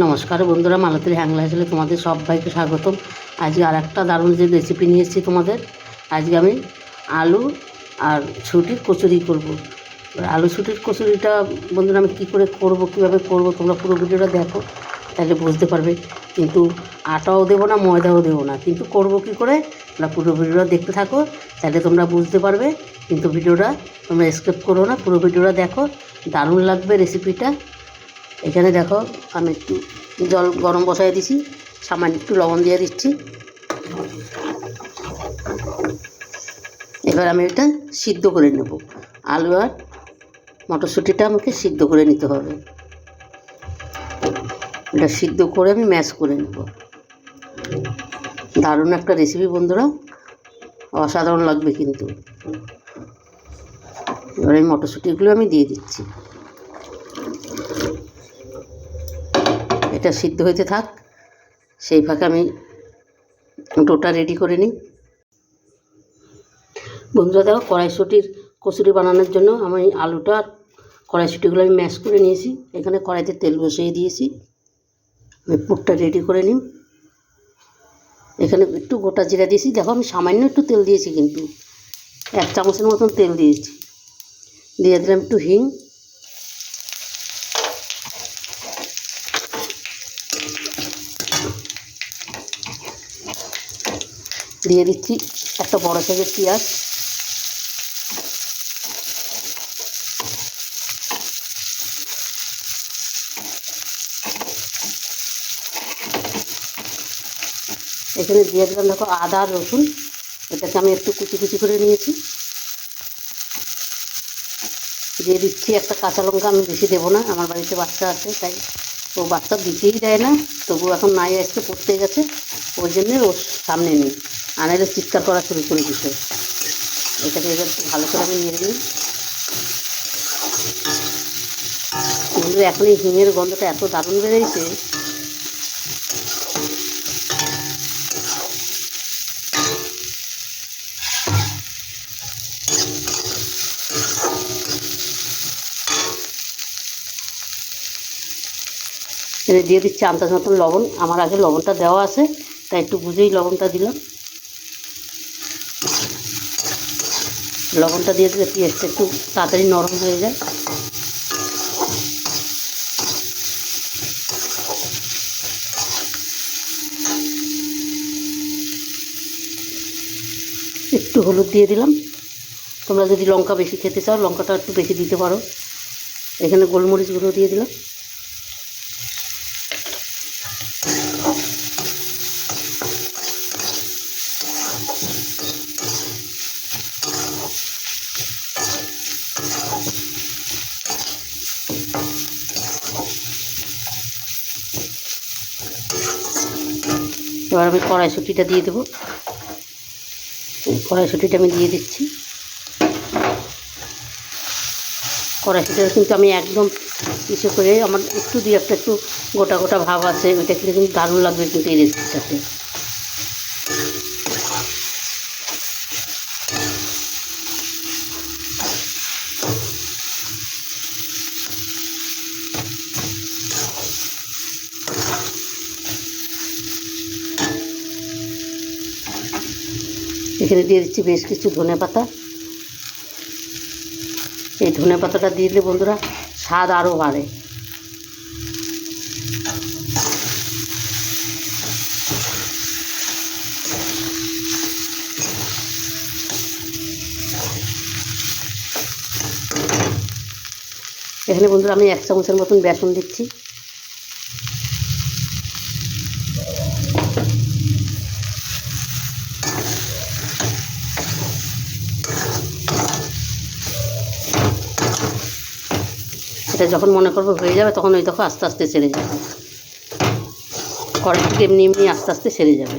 নমস্কার বন্ধুরা মালতীর হ্যাংলা হিসেবে তোমাদের সবাইকে স্বাগতম। আজকে আর একটা দারুণ যে রেসিপি নিয়ে এসেছি তোমাদের। আজকে আমি আলু আর ছুটির কচুরি করব। আলু ছুটির কচুরিটা বন্ধুরা আমি কী করে করব, কীভাবে করব, তোমরা পুরো ভিডিওটা দেখো, তাহলে বুঝতে পারবে। কিন্তু আটাও দেবো না, ময়দাও দেবো না। কিন্তু করব কী করে, তোমরা পুরো ভিডিওটা দেখতে থাকো, তাহলে তোমরা বুঝতে পারবে। কিন্তু ভিডিওটা তোমরা স্কিপ করো না, পুরো ভিডিওটা দেখো। দারুণ লাগবে রেসিপিটা এখানে দেখো আমি একটু জল গরম বসাই দিছি, সামান্য একটু লবণ দিয়ে দিচ্ছি। এবার আমি এটা সিদ্ধ করে নেব। আলু আর মটরশুঁটিটা আমাকে সিদ্ধ করে নিতে হবে। এটা সিদ্ধ করে আমি ম্যাশ করে নেব। দারুণ একটা রেসিপি বন্ধুরা, অসাধারণ লাগবে কিন্তু। এবার এই মটরশুঁটিগুলো আমি দিয়ে দিচ্ছি। এটা সিদ্ধ হইতে থাক। সেই ফাঁকে আমি ডোটা রেডি করে নিই। বন্ধুরা দেখো, কড়াইশুটির কচুরি বানানোর জন্য আমি আলুটা আর কড়াইশুটিগুলো আমি ম্যাশ করে নিয়েছি। এখানে কড়াইতে তেল বসিয়ে দিয়েছি। আমি পুরটা রেডি করে নিই। এখানে একটু গোটা জিরা দিয়েছি। দেখো, আমি সামান্য একটু তেল দিয়েছি কিন্তু। এক চামচের মতন তেল দিয়েছি। দিয়ে দিলাম একটু হিং। দিয়ে দিচ্ছি একটা বড় সাইজের পেঁয়াজ। এখানে দিয়ে দিলাম দেখো আদা, রসুন। এটাকে আমি একটু কুচি কুচি করে নিয়েছি। দিয়ে দিচ্ছি একটা কাঁচা লঙ্কা, আমি বেশি দেবো না, আমার বাড়িতে বাচ্চা আছে, তাই ও বাচ্চা দিতেই দেয় না তবু এখন নাই, আজকে পড়তে গেছে। ওই জন্যে ওর সামনে নেই। আনাইলে চিৎকার করা শুরু করে দিতে এটাকে এবার ভালো করে আমি নিয়ে নিই। কিন্তু এখন এই হিমের গন্ধটা এত দারুণ বেড়েছে দিয়ে দিচ্ছি আন্দাজ মতন লবণ। আমার আগে লবণটা দেওয়া আছে। তাই একটু বুঝেই লবণটা দিলাম। লবণটা দিয়ে দিলে পেঁয়াজটা একটু তাড়াতাড়ি নরম হয়ে যায়। একটু হলুদ দিয়ে দিলাম। তোমরা যদি লঙ্কা বেশি খেতে চাও, লঙ্কাটা একটু বেশি দিতে পারো। এখানে গোলমরিচ গুঁড়ো দিয়ে দিলাম। এবার আমি কড়াইশুঁটিটা দিয়ে দেবো। কড়াইশুঁটিটা আমি দিয়ে দিচ্ছি। কড়াইশুঁটিটা কিন্তু আমি একদম ইসে করে আমার একটু দিয়ে একটা একটু গোটা গোটা ভাব আছে, ওইটা কিন্তু কিন্তু দারুণ লাগবে কিন্তু এই রেসিপিটাতে এখানে দিয়ে দিচ্ছি বেশ কিছু ধনে পাতা। এই ধনে পাতাটা দিয়ে দিলে বন্ধুরা স্বাদ আরও বাড়ে। এখানে বন্ধুরা আমি এক চামচের মতন বেসন দিচ্ছি। যখন মনে করব হয়ে যাবে, তখন ওই দেখো আস্তে আস্তে ছেড়ে যাবে। কড়াই থেকে এমনি এমনি আস্তে আস্তে ছেড়ে যাবে।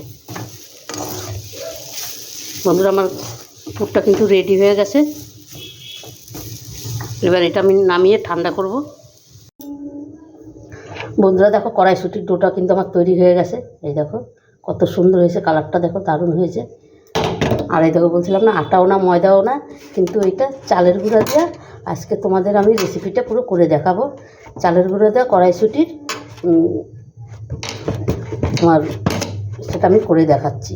বন্ধুরা, আমার পুরটা কিন্তু রেডি হয়ে গেছে। এবার এটা আমি নামিয়ে ঠান্ডা করব। বন্ধুরা, দেখো কড়াইশুটির ডোটা কিন্তু আমার তৈরি হয়ে গেছে। এই দেখো, কত সুন্দর হয়েছে, কালারটা দেখো দারুণ হয়েছে। আর এই বলছিলাম না, আটাও না, ময়দাও না, কিন্তু এইটা চালের গুঁড়া দেওয়া আজকে তোমাদের আমি রেসিপিটা পুরো করে দেখাবো। চালের গুঁড়ো দেওয়া কড়াইশুটির তোমার সেটা আমি করে দেখাচ্ছি।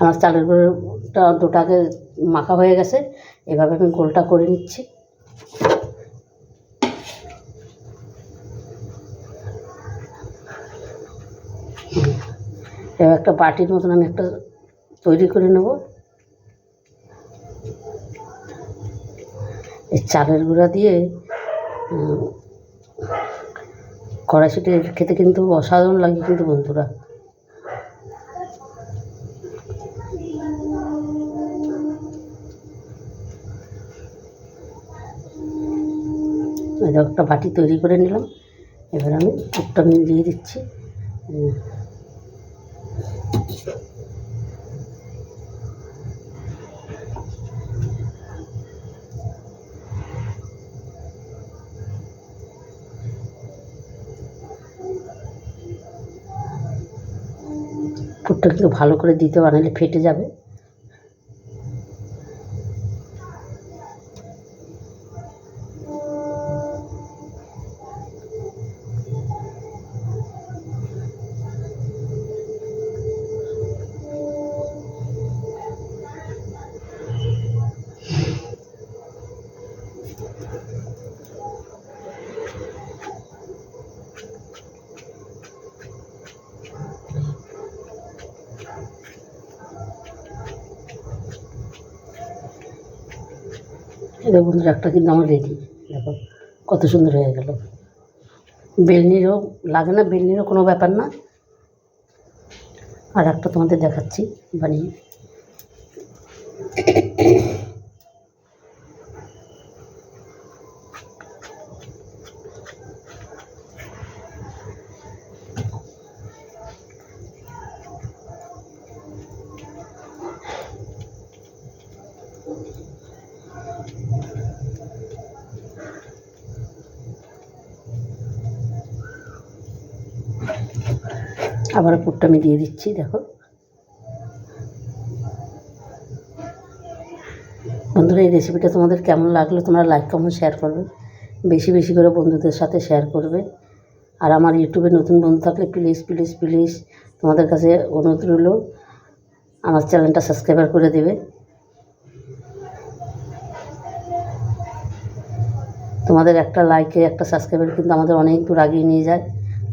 আমার চালের গুঁড়োটা দুটাকে মাখা হয়ে গেছে, এভাবে আমি গোলটা করে নিচ্ছি। একটা বাটির মতন আমি একটা তৈরি করে নেব। এই চালের গুঁড়া দিয়ে কড়াইশুটি খেতে কিন্তু অসাধারণ লাগে কিন্তু বন্ধুরা। একটা বাটি তৈরি করে নিলাম। এবার আমি পুরটা আমি দিয়ে দিচ্ছি। পুরটা ভালো করে দিতে বানালে ফেটে যাবে। এবার বন্ধুরা একটা কিন্তু আমার রেডি। দেখো, কত সুন্দর হয়ে গেল। বেলনিরও লাগে না, বেলনিরও কোনো ব্যাপার না। আর একটা তোমাদের দেখাচ্ছি, বানিয়ে। আবার পুরটা আমি দিয়ে দিচ্ছি, দেখো। বন্ধুরা, এই রেসিপিটা তোমাদের কেমন লাগল তোমরা লাইক কমেন্ট শেয়ার করবে। বেশি বেশি করে বন্ধুদের সাথে শেয়ার করবে। আর আমার ইউটিউবে নতুন বন্ধু থাকলে প্লিজ প্লিজ প্লিজ তোমাদের কাছে অনুরোধ রইল, আমার চ্যানেলটা সাবস্ক্রাইবার করে দেবে। তোমাদের একটা লাইকে একটা সাবস্ক্রাইবার কিন্তু আমাদের অনেক দূর আগিয়ে নিয়ে যায়।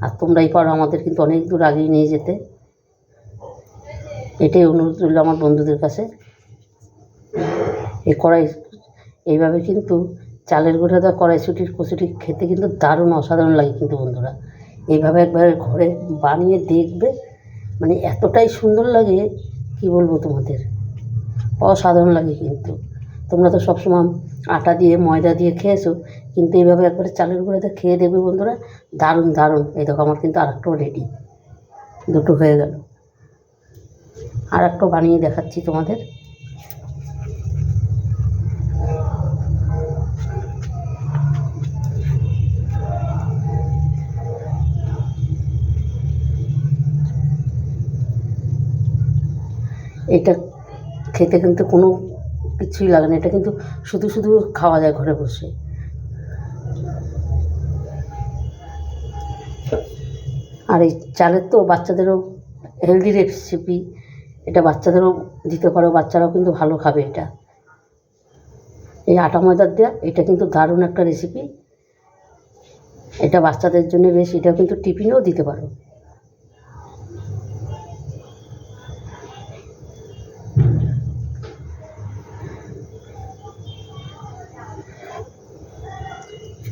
আর তোমরাই পারো আমাদের কিন্তু অনেক দূর আগেই নিয়ে যেতে। এটাই অনুরোধ রইল আমার বন্ধুদের কাছে। এই কড়াই, এইভাবে কিন্তু চালের গুঁড়া দেওয়া কড়াইশুটির কচুটি খেতে কিন্তু দারুণ অসাধারণ লাগে কিন্তু বন্ধুরা। এইভাবে একবার ঘরে বানিয়ে দেখবে মানে এতটাই সুন্দর লাগে, কি বলব তোমাদের? অসাধারণ লাগে কিন্তু। তোমরা তো সবসময় আটা দিয়ে, ময়দা দিয়ে খেয়েছো কিন্তু এইভাবে একবারে চালের গুঁড়োতে খেয়ে দেখবে বন্ধুরা, দারুণ দারুণ। এই দেখো আমার কিন্তু আরেকটাও রেডি দুটো হয়ে গেল। আর একটা বানিয়ে দেখাচ্ছি তোমাদের। এটা খেতে কিন্তু কোনো কিছুই লাগে না। এটা কিন্তু শুধু শুধু খাওয়া যায় ঘরে বসে। আর এই চালের তো বাচ্চাদেরও হেলদি রেসিপি এটা বাচ্চাদেরও দিতে পারো, বাচ্চারাও কিন্তু ভালো খাবে এটা। এই আটা ময়দার দেওয়া এটা কিন্তু দারুণ একটা রেসিপি এটা বাচ্চাদের জন্য বেশ এটা কিন্তু টিফিনেও দিতে পারো।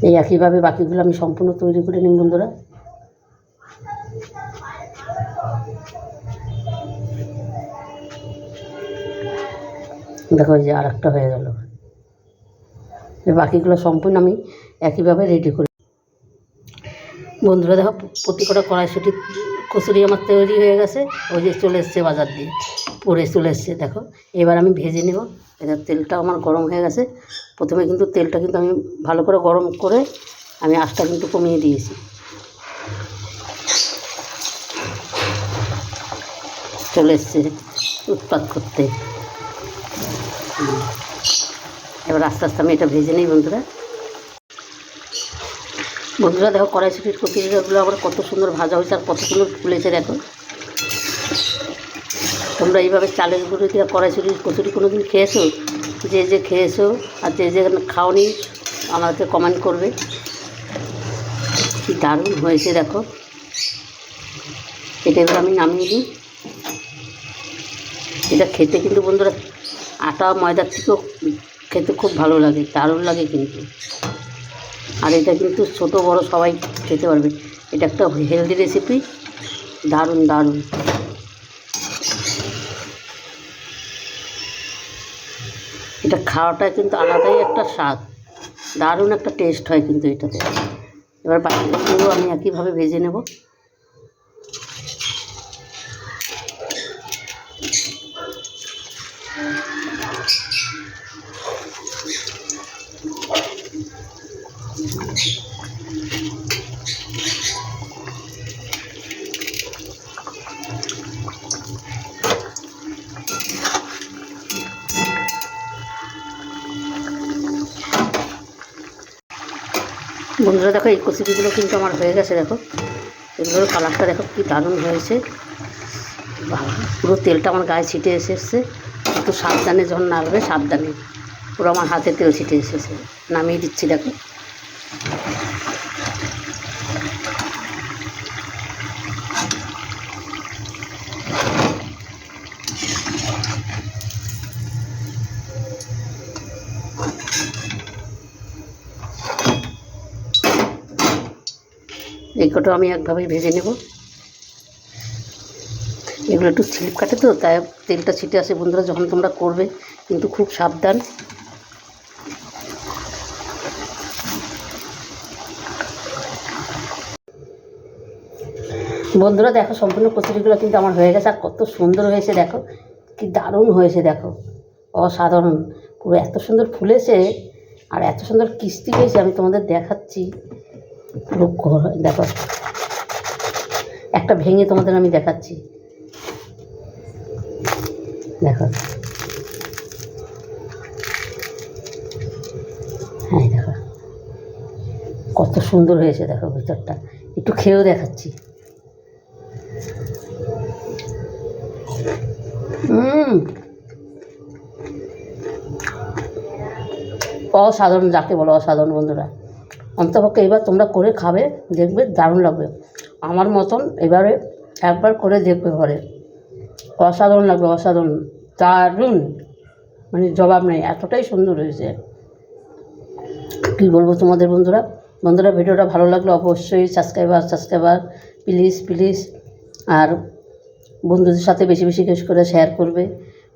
এই একইভাবে বাকিগুলো আমি সম্পূর্ণ তৈরি করে নিই বন্ধুরা। দেখো যে আর একটা হয়ে গেল। বাকিগুলো সম্পূর্ণ আমি একইভাবে রেডি করি। বন্ধুরা দেখো, প্রতি কটা কড়াইশুটি কচুরি আমার তৈরি হয়ে গেছে। ওই যে চলে এসছে বাজার দিয়ে, পরে চলে এসছে, দেখো। এবার আমি ভেজে নেব। এবার তেলটা আমার গরম হয়ে গেছে। প্রথমে কিন্তু তেলটা কিন্তু আমি ভালো করে গরম করে আমি আঁচটা কিন্তু কমিয়ে দিয়েছি। চলে এসছে উৎপাত করতে। এবার আস্তে আস্তে আমি এটা ভেজে নিই, বন্ধুরা। বন্ধুরা, দেখো কড়াইশুটির কচুরিগুলো আবার কত সুন্দর ভাজা হয়েছে আর কত সুন্দর ফুলেছে, দেখো। তোমরা এইভাবে চালের গুঁড়ো দিয়ে কড়াইশুটির কচুরি কোনো দিন খেয়েছো? যে যে খেয়েছো আর যে যে খাওনি আমাকে কমেন্ট করবে। কি দারুণ হয়েছে, দেখো। এটা এবার আমি নামিয়ে দিই। এটা খেতে কিন্তু, বন্ধুরা আটা ময়দার থেকেও খেতে খুব ভালো লাগে, দারুণ লাগে কিন্তু। আর এটা কিন্তু ছোট, বড় সবাই খেতে পারবে। এটা একটা হেলদি রেসিপি দারুণ দারুণ। এটা খাওয়াটা কিন্তু আলাদাই একটা স্বাদ। দারুণ একটা টেস্ট হয় কিন্তু এটাতে। এবার পুরো আমি একইভাবে ভেজে নেব। বন্ধুরা দেখো, এই কচুরিগুলো কিন্তু আমার হয়ে গেছে, দেখো। এগুলোর কালারটা দেখো কি দারুণ হয়েছে। পুরো তেলটা আমার গায়ে ছিটে এসেছে। একটু সাবধানে যখন নাড়বে সাবধানে। পুরো আমার হাতে তেল ছিটে এসেছে। নামিয়ে দিচ্ছি, দেখো। এই কটা আমি একভাবেই ভেজে নেব। এগুলো একটু স্লিপ কাটে তো, তাই তেলটা ছিটে আসে বন্ধুরা যখন তোমরা করবে, কিন্তু খুব সাবধান। বন্ধুরা দেখো, সম্পূর্ণ কচুরিগুলো কিন্তু আমার হয়ে গেছে, আর কত সুন্দর হয়েছে, দেখো। কি দারুণ হয়েছে, দেখো। অসাধারণ। পুরো এত সুন্দর ফুলেছে আর এত সুন্দর কিস্তি হয়েছে আমি তোমাদের দেখাচ্ছি। পুরো দেখো। একটা ভেঙে তোমাদের আমি দেখাচ্ছি। দেখো। হ্যাঁ দেখো। কত সুন্দর হয়েছে দেখো ভিতরটা। একটু খেয়েও দেখাচ্ছি। হুম অসাধারণ, যাকে বলো অসাধারণ বন্ধুরা। অন্তপক্ষে এবার তোমরা করে খাবে, দেখবে দারুণ লাগবে। আমার মতন এবারে একবার করে দেখবে ঘরে। অসাধারণ লাগবে অসাধারণ। দারুণ। মানে জবাব নেই, এতটাই সুন্দর হয়েছে। কী বলব তোমাদের বন্ধুরা? বন্ধুরা, ভিডিওটা ভালো লাগলে অবশ্যই সাবস্ক্রাইবার সাবস্ক্রাইবার প্লিজ প্লিজ আর বন্ধুদের সাথে বেশি বেশি কেস করে শেয়ার করবে।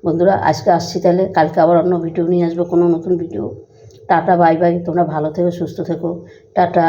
বন্ধুরা, আজকে আসছি তাহলে, কালকে আবার অন্য ভিডিও নিয়ে আসব, কোনো নতুন ভিডিও টাটা বাই বাই তোমরা ভালো থেকো, সুস্থ থেকো। টাটা।